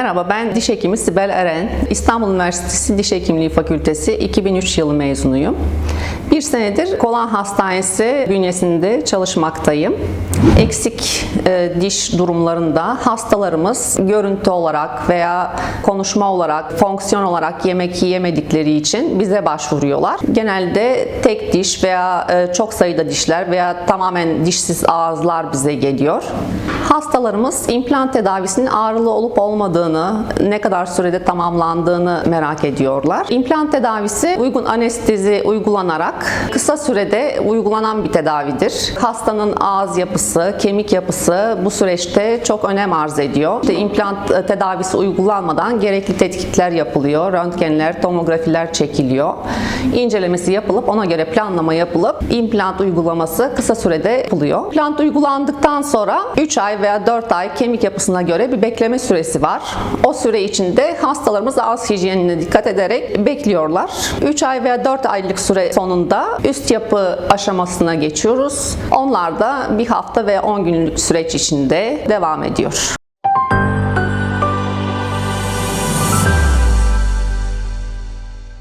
Merhaba ben diş hekimi Sibel Eren. İstanbul Üniversitesi Diş Hekimliği Fakültesi 2003 yılı mezunuyum. Bir senedir Kolan Hastanesi bünyesinde çalışmaktayım. Eksik e, diş durumlarında hastalarımız görüntü olarak veya konuşma olarak, fonksiyon olarak yemek yiyemedikleri için bize başvuruyorlar. Genelde tek diş veya e, çok sayıda dişler veya tamamen dişsiz ağızlar bize geliyor. Hastalarımız implant tedavisinin ağrılı olup olmadığını, ne kadar sürede tamamlandığını merak ediyorlar. İmplant tedavisi uygun anestezi uygulanarak kısa sürede uygulanan bir tedavidir. Hastanın ağız yapısı, kemik yapısı bu süreçte çok önem arz ediyor. İşte implant e, tedavisi uygulanmadan gerekli tetkikler yapılıyor, röntgenler, tomografiler çekiliyor. İncelemesi yapılıp ona göre planlama yapılıp implant uygulaması kısa sürede yapılıyor. İmplant uygulandıktan sonra 3 ay veya 4 ay kemik yapısına göre bir bekleme süresi var. O süre içinde hastalarımız ağız hijyenine dikkat ederek bekliyorlar. 3 ay veya 4 aylık süre sonunda üst yapı aşamasına geçiyoruz. Onlar da bir hafta ve 10 günlük süreç içinde devam ediyor.